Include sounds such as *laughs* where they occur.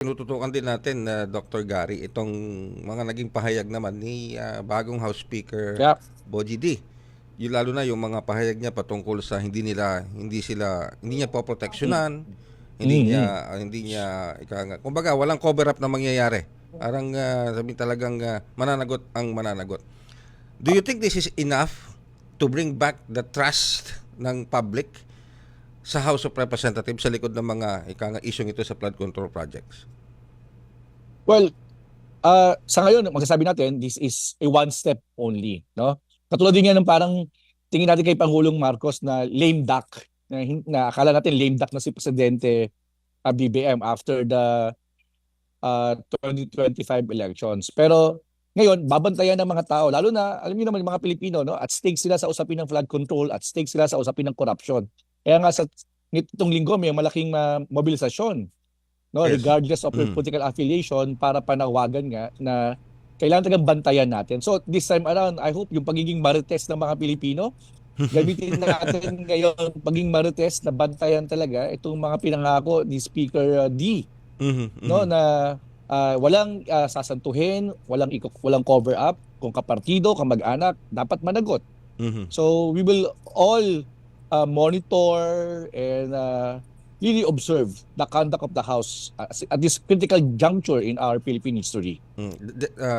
Tinututukan din natin na Dr. Gary itong mga naging pahayag naman ni ah, bagong House Speaker Yep. Boji D. Yung lalo na yung mga pahayag niya patungkol sa hindi nila hindi sila hindi niya poproteksyonan, hindi Mhm. niya hindi niya ika nga. Kumbaga walang cover up na mangyayari. Parang ah, sabi talagang ah, mananagot ang mananagot. Do you think this is enough to bring back the trust ng public sa House of Representatives sa likod ng mga ika nga isyong ito sa flood control projects? Well, ah sa ngayon, magsasabi natin, this is a one step only. No? Katulad din yan ng parang tingin natin kay Pangulong Marcos na lame duck. Na, na akala natin lame duck na si Presidente ah, BBM after the ah, 2025 elections. Pero ngayon, babantayan ng mga tao, lalo na, alam niyo naman yung mga Pilipino, no? at stake sila sa usapin ng flood control, at stake sila sa usapin ng corruption. Kaya nga sa nitong linggo may malaking ah, mobilisasyon no Yes. regardless of your Mm. political affiliation para panawagan nga na kailangan talagang bantayan natin. So this time around, I hope yung pagiging marites ng mga Pilipino, *laughs* gamitin natin ngayon pagiging marites na bantayan talaga itong mga pinangako ni Speaker uh, D, Mhm, no mhm. na ah, walang ah, sasantuhin, walang walang cover up, kung kapartido, kamag-anak, dapat managot. Mhm. So we will all uh, monitor and uh, really observe the conduct of the House uh, at this critical juncture in our Philippine history. Mm. Uh,